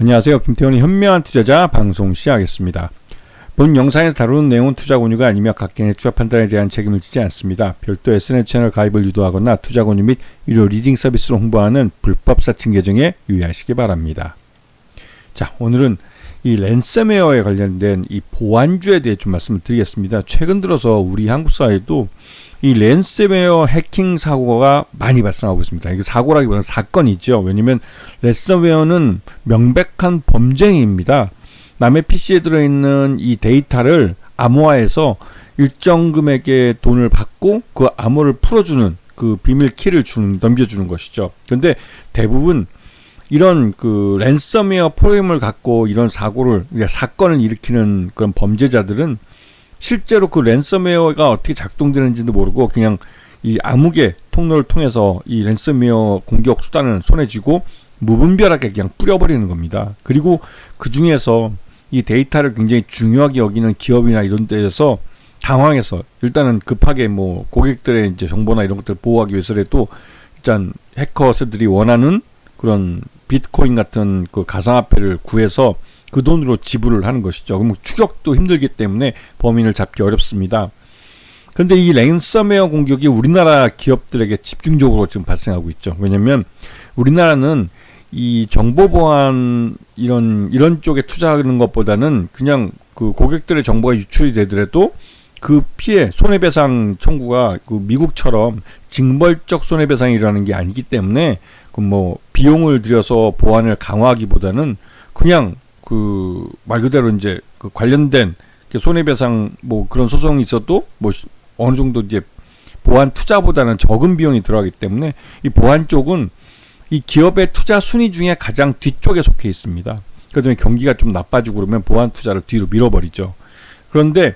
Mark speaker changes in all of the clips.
Speaker 1: 안녕하세요. 김태원의 현명한 투자자 방송 시작하겠습니다. 본 영상에서 다루는 내용은 투자 권유가 아니며 각개인의 투자 판단에 대한 책임을 지지 않습니다. 별도 SNS 채널 가입을 유도하거나 투자 권유 및 유료 리딩 서비스를 홍보하는 불법 사칭 계정에 유의하시기 바랍니다. 자, 오늘은 이 랜섬웨어에 관련된 이 보안주에 대해 좀 말씀을 드리겠습니다. 최근 들어서 우리 한국 사회도 이 랜섬웨어 해킹 사고가 많이 발생하고 있습니다. 이게 사고라기보다는 사건이죠. 왜냐면 랜섬웨어는 명백한 범죄입니다. 남의 PC에 들어있는 이 데이터를 암호화해서 일정 금액의 돈을 받고 그 암호를 풀어주는 그 비밀 키를 주는 넘겨주는 것이죠. 근데 대부분 이런 그 랜섬웨어 프로그램을 갖고 이런 사고를 사건을 일으키는 그런 범죄자들은 실제로 그 랜섬웨어가 어떻게 작동되는지도 모르고 그냥 이 암흑의 통로를 통해서 이 랜섬웨어 공격 수단을 손에 쥐고 무분별하게 그냥 뿌려버리는 겁니다. 그리고 그 중에서 이 데이터를 굉장히 중요하게 여기는 기업이나 이런 데에서 당황해서 일단은 급하게 뭐 고객들의 이제 정보나 이런 것들을 보호하기 위해서라도 일단 해커들이 원하는 그런 비트코인 같은 그 가상화폐를 구해서 그 돈으로 지불을 하는 것이죠. 그럼 추적도 힘들기 때문에 범인을 잡기 어렵습니다. 그런데 이 랜섬웨어 공격이 우리나라 기업들에게 집중적으로 지금 발생하고 있죠. 왜냐면 우리나라는 이 정보 보안 이런 이런 쪽에 투자하는 것보다는 그냥 그 고객들의 정보가 유출이 되더라도 그 피해 손해배상 청구가 그 미국처럼 징벌적 손해배상이라는 게 아니기 때문에 그뭐 비용을 들여서 보안을 강화하기보다는 그냥 그 말 그대로 이제 그 관련된 손해배상 뭐 그런 소송이 있어도 뭐 어느 정도 이제 보안 투자보다는 적은 비용이 들어가기 때문에 이 보안 쪽은 이 기업의 투자 순위 중에 가장 뒤쪽에 속해 있습니다. 그다음에 경기가 좀 나빠지고 그러면 보안 투자를 뒤로 밀어버리죠. 그런데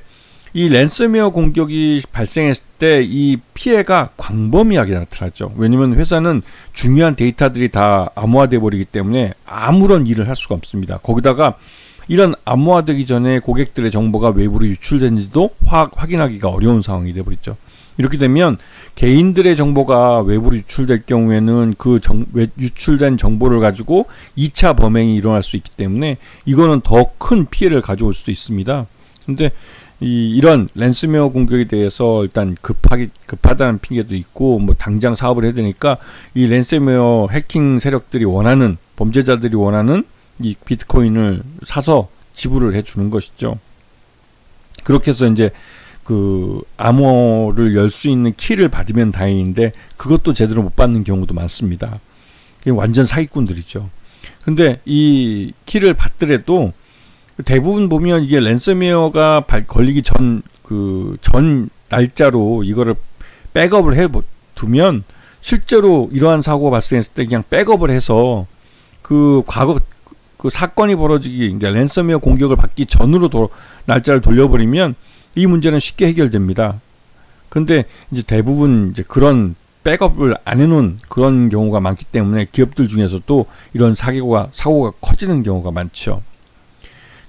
Speaker 1: 이 랜섬웨어 공격이 발생했을 때 이 피해가 광범위하게 나타났죠. 왜냐면 회사는 중요한 데이터들이 다 암호화돼 버리기 때문에 아무런 일을 할 수가 없습니다. 거기다가 이런 암호화되기 전에 고객들의 정보가 외부로 유출된지도 확인하기가 어려운 상황이 되어버렸죠. 이렇게 되면 개인들의 정보가 외부로 유출될 경우에는 그 정, 유출된 정보를 가지고 2차 범행이 일어날 수 있기 때문에 이거는 더 큰 피해를 가져올 수도 있습니다. 근데 이, 이런 랜스웨어 공격에 대해서 일단 급하게 급하다는 핑계도 있고 뭐 당장 사업을 해야 되니까 이 랜스웨어 해킹 세력들이 원하는 범죄자들이 원하는 이 비트코인을 사서 지불을 해 주는 것이죠. 그렇게 해서 이제 그 암호를 열 수 있는 키를 받으면 다행인데 그것도 제대로 못 받는 경우도 많습니다. 완전 사기꾼들이죠. 근데 이 키를 받더라도 대부분 보면 이게 랜섬웨어가 걸리기 전 그전 그 날짜로 이거를 백업을 해 두면 실제로 이러한 사고가 발생했을 때 그냥 백업을 해서 그 과거 그 사건이 벌어지기 이제 랜섬웨어 공격을 받기 전으로 도, 날짜를 돌려버리면 이 문제는 쉽게 해결됩니다. 근데 이제 대부분 이제 그런 백업을 안 해놓은 그런 경우가 많기 때문에 기업들 중에서도 이런 사고가 사고가 커지는 경우가 많죠.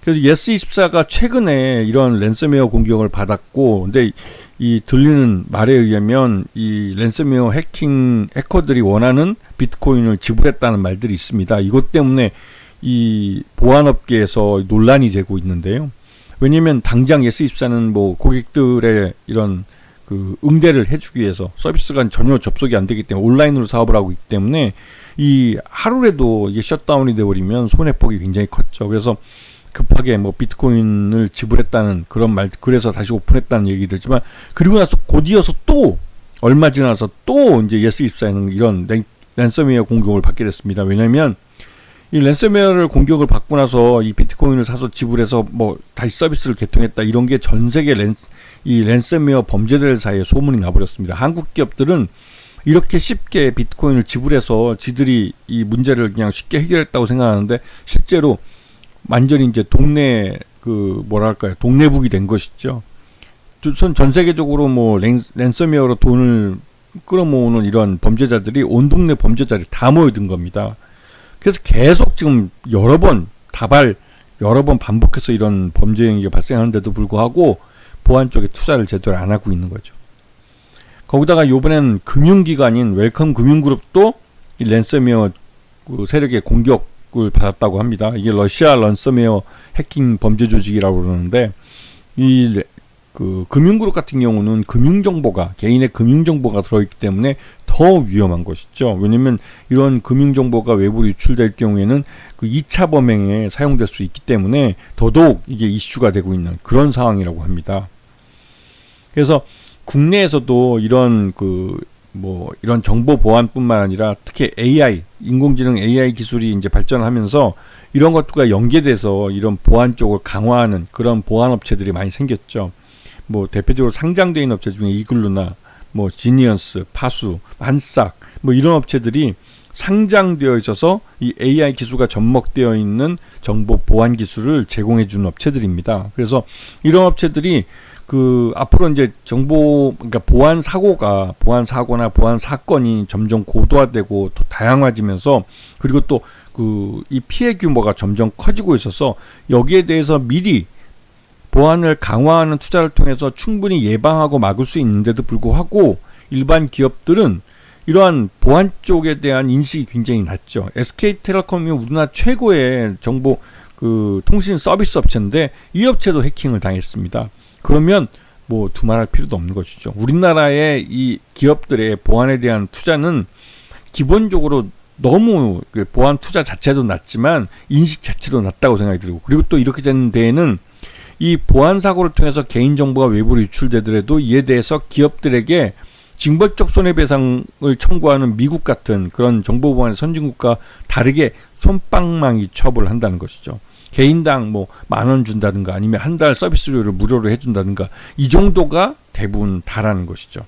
Speaker 1: 그래서 예스24가 최근에 이런 랜섬웨어 공격을 받았고, 근데 이 들리는 말에 의하면 이 랜섬웨어 해킹 해커들이 원하는 비트코인을 지불했다는 말들이 있습니다. 이것 때문에 이 보안업계에서 논란이 되고 있는데요. 왜냐면 당장 예스24는 뭐 고객들의 이런 그 응대를 해주기 위해서 서비스가 전혀 접속이 안 되기 때문에 온라인으로 사업을 하고 있기 때문에 이 하루라도 이게 셧다운이 돼버리면 손해폭이 굉장히 컸죠. 그래서 급하게 뭐 비트코인을 지불했다는 그런 말, 그래서 다시 오픈했다는 얘기 들지만 그리고 나서 곧이어서 또 얼마 지나서 또 이제 예스24는 이런 랜섬웨어 공격을 받게 됐습니다. 왜냐면 이 랜섬웨어를 공격을 받고 나서 이 비트코인을 사서 지불해서 뭐 다시 서비스를 개통했다 이런 게 전 세계 랜, 이 랜섬웨어 범죄들 사이에 소문이 나버렸습니다. 한국 기업들은 이렇게 쉽게 비트코인을 지불해서 지들이 이 문제를 그냥 쉽게 해결했다고 생각하는데 실제로 완전히 이제 동네 그 뭐랄까요 동네북이 된 것이죠. 전, 전 세계적으로 뭐 랜, 랜섬웨어로 돈을 끌어모으는 이런 범죄자들이 온 동네 범죄자들이 다 모여든 겁니다. 그래서 계속 지금 여러 번 다발 여러 번 반복해서 이런 범죄 행위가 발생하는데도 불구하고 보안 쪽에 투자를 제대로 안 하고 있는 거죠. 거기다가 요번엔 금융기관인 웰컴 금융그룹도 이 랜섬웨어 그 세력의 공격 10억을 받았다고 합니다. 이게 러시아 런섬웨어 해킹 범죄 조직이라고 그러는데 이 그 금융그룹 같은 경우는 금융정보가 개인의 금융정보가 들어있기 때문에 더 위험한 것이죠. 왜냐면 이런 금융정보가 외부로 유출될 경우에는 그 2차 범행에 사용될 수 있기 때문에 더더욱 이게 이슈가 되고 있는 그런 상황이라고 합니다. 그래서 국내에서도 이런 그 뭐 이런 정보 보안뿐만 아니라 특히 AI 인공지능 AI 기술이 이제 발전하면서 이런 것과 연계돼서 이런 보안 쪽을 강화하는 그런 보안 업체들이 많이 생겼죠. 뭐 대표적으로 있는 업체 중에 이글루나 뭐 지니언스, 파수, 한싹 뭐 이런 업체들이 상장되어 있어서 이 AI 기술과 접목되어 있는 정보 보안 기술을 제공해 주는 업체들입니다. 그래서 이런 업체들이 그 앞으로 이제 정보 그러니까 보안 사고가 보안 사고나 보안 사건이 점점 고도화되고 더 다양화지면서 그리고 또 그 이 피해 규모가 점점 커지고 있어서 여기에 대해서 미리 보안을 강화하는 투자를 통해서 충분히 예방하고 막을 수 있는데도 불구하고 일반 기업들은 이러한 보안 쪽에 대한 인식이 굉장히 낮죠. SK텔레콤이 우리나라 최고의 정보 그 통신 서비스 업체인데 이 업체도 해킹을 당했습니다. 그러면 뭐 두말할 필요도 없는 것이죠. 우리나라의 이 기업들의 보안에 대한 투자는 기본적으로 너무 그 보안 투자 자체도 낮지만 인식 자체도 낮다고 생각이 들고 그리고 또 이렇게 되는 데에는 이 보안 사고를 통해서 개인 정보가 외부로 유출되더라도 이에 대해서 기업들에게 징벌적 손해배상을 청구하는 미국 같은 그런 정보보안의 선진국과 다르게 손방망이 처벌을 한다는 것이죠. 개인당 뭐 만 원 준다든가 아니면 한 달 서비스료를 무료로 해준다든가 이 정도가 대부분 다라는 것이죠.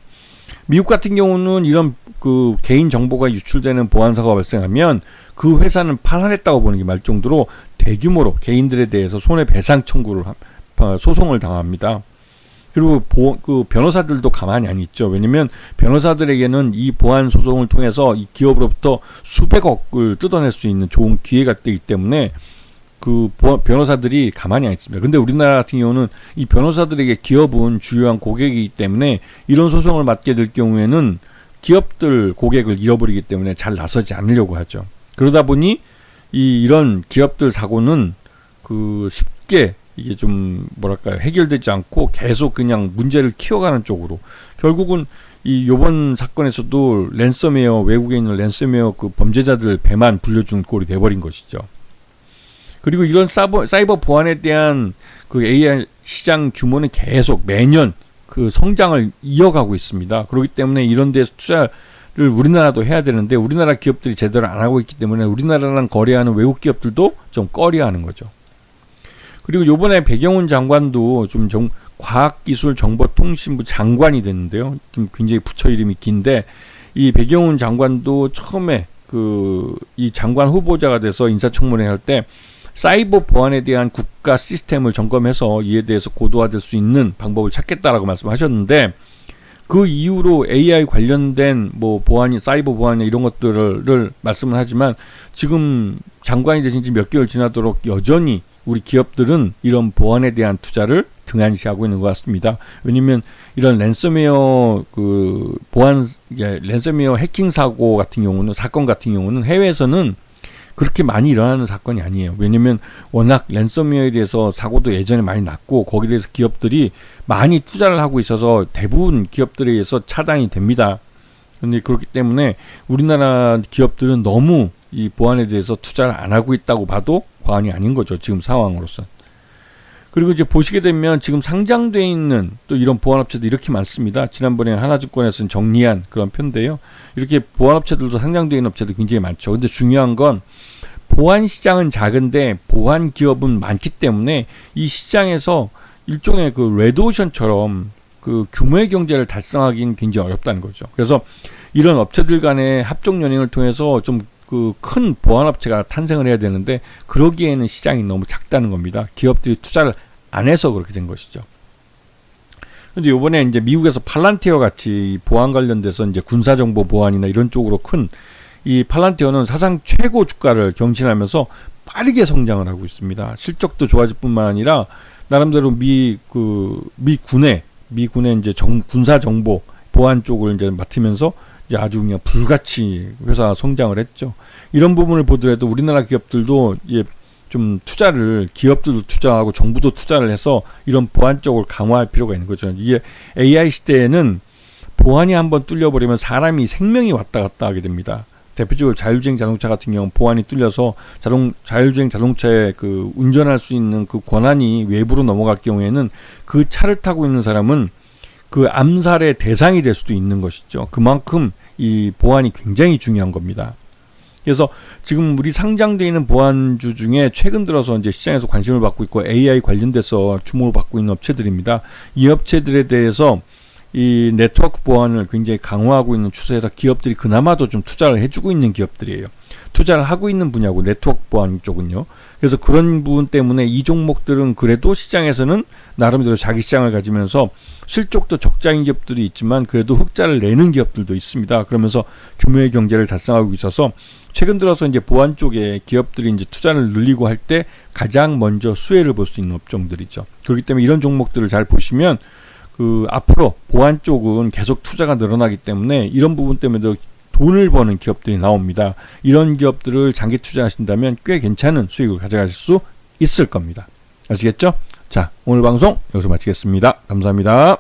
Speaker 1: 미국 같은 경우는 이런 그 개인 정보가 유출되는 보안 사고가 발생하면 그 회사는 파산했다고 보는 게 말 정도로 대규모로 개인들에 대해서 손해배상 청구를 어, 소송을 당합니다. 그리고 보, 그 변호사들도 가만히 안 있죠. 왜냐면 변호사들에게는 이 보안 소송을 통해서 이 기업으로부터 수백억을 뜯어낼 수 있는 좋은 기회가 되기 때문에 그 변호사들이 가만히 안 있습니다. 근데 우리나라 같은 경우는 이 변호사들에게 기업은 주요한 고객이기 때문에 이런 소송을 맡게 될 경우에는 기업들 고객을 잃어버리기 때문에 잘 나서지 않으려고 하죠. 그러다 보니 이 이런 기업들 사고는 그 쉽게 이게 좀 뭐랄까요 해결되지 않고 계속 그냥 문제를 키워가는 쪽으로 결국은 이 요번 사건에서도 랜섬웨어 외국에 있는 랜섬웨어 그 범죄자들 배만 불려준 꼴이 돼버린 것이죠. 그리고 이런 사이버, 사이버 보안에 대한 그 AI 시장 규모는 계속 매년 그 성장을 이어가고 있습니다. 그렇기 때문에 이런 데서 투자를 우리나라도 해야 되는데 우리나라 기업들이 제대로 안 하고 있기 때문에 우리나라랑 거래하는 외국 기업들도 좀 꺼려하는 거죠. 그리고 요번에 배경훈 장관도 좀 정, 과학기술정보통신부 장관이 됐는데요. 좀 굉장히 부처 이름이 긴데 이 배경훈 장관도 처음에 그 이 장관 후보자가 돼서 인사청문회 할 때 사이버 보안에 대한 국가 시스템을 점검해서 이에 대해서 고도화될 수 있는 방법을 찾겠다라고 말씀하셨는데 그 이후로 AI 관련된 뭐 보안이 사이버 보안 이런 것들을 말씀을 하지만 지금 장관이 되신 지 몇 개월 지나도록 여전히 우리 기업들은 이런 보안에 대한 투자를 등한시하고 있는 것 같습니다. 왜냐면 이런 랜섬웨어 그 보안 랜섬웨어 해킹 사고 같은 경우는 사건 같은 경우는 해외에서는 그렇게 많이 일어나는 사건이 아니에요. 왜냐면 워낙 랜섬웨어에 대해서 사고도 예전에 많이 났고 거기에 대해서 기업들이 많이 투자를 하고 있어서 대부분 기업들에 의해서 차단이 됩니다. 근데 그렇기 때문에 우리나라 기업들은 너무 이 보안에 대해서 투자를 안 하고 있다고 봐도 과언이 아닌 거죠. 지금 상황으로서. 그리고 이제 보시게 되면 지금 상장돼 있는 또 이런 보안업체도 이렇게 많습니다. 지난번에 하나증권에서는 정리한 그런 편인데요. 이렇게 보안업체들도 상장돼 있는 업체도 굉장히 많죠. 근데 중요한 건 보안 시장은 작은데 보안 기업은 많기 때문에 이 시장에서 일종의 그 레드오션처럼 그 규모의 경제를 달성하기는 굉장히 어렵다는 거죠. 그래서 이런 업체들 간의 합종 연행을 통해서 좀 그큰 보안업체가 탄생을 해야 되는데 그러기에는 시장이 너무 작다는 겁니다. 기업들이 투자를 안 해서 그렇게 된 것이죠. 근데 요번에 이제 미국에서 팔란티어 같이 보안 관련돼서 이제 군사 정보 보안이나 이런 쪽으로 큰 이 팔란티어는 사상 최고 주가를 경신하면서 빠르게 성장을 하고 있습니다. 실적도 좋아질 뿐만 아니라 나름대로 미 그 미 군의 미 군의 이제 정, 군사 정보 보안 쪽을 이제 맡으면서 이제 아주 그냥 불같이 회사 성장을 했죠. 이런 부분을 보더라도 우리나라 기업들도 예, 좀 투자를 기업들도 투자하고 정부도 투자를 해서 이런 보안 쪽을 강화할 필요가 있는 거죠. 이게 AI 시대에는 보안이 한번 뚫려버리면 사람이 생명이 왔다 갔다 하게 됩니다. 대표적으로 자율주행 자동차 같은 경우 보안이 뚫려서 자동 자율주행 자동차에 그 운전할 수 있는 그 권한이 외부로 넘어갈 경우에는 그 차를 타고 있는 사람은 그 암살의 대상이 될 수도 있는 것이죠. 그만큼 이 보안이 굉장히 중요한 겁니다. 그래서 지금 우리 상장되어 있는 보안주 중에 최근 들어서 이제 시장에서 관심을 받고 있고 AI 관련돼서 주목을 받고 있는 업체들입니다. 이 업체들에 대해서 이 네트워크 보안을 굉장히 강화하고 있는 추세에서 기업들이 그나마도 좀 투자를 해주고 있는 기업들이에요. 투자를 하고 있는 분야고 네트워크 보안 쪽은요. 그래서 그런 부분 때문에 이 종목들은 그래도 시장에서는 나름대로 자기 시장을 가지면서 실적도 적자인 기업들이 있지만 그래도 흑자를 내는 기업들도 있습니다. 그러면서 규모의 경제를 달성하고 있어서 최근 들어서 이제 보안 쪽에 기업들이 이제 투자를 늘리고 할 때 가장 먼저 수혜를 볼 수 있는 업종들이죠. 그렇기 때문에 이런 종목들을 잘 보시면 그 앞으로 보안 쪽은 계속 투자가 늘어나기 때문에 이런 부분 때문에도 돈을 버는 기업들이 나옵니다. 이런 기업들을 장기 투자하신다면 꽤 괜찮은 수익을 가져가실 수 있을 겁니다. 아시겠죠? 자, 오늘 방송 여기서 마치겠습니다. 감사합니다.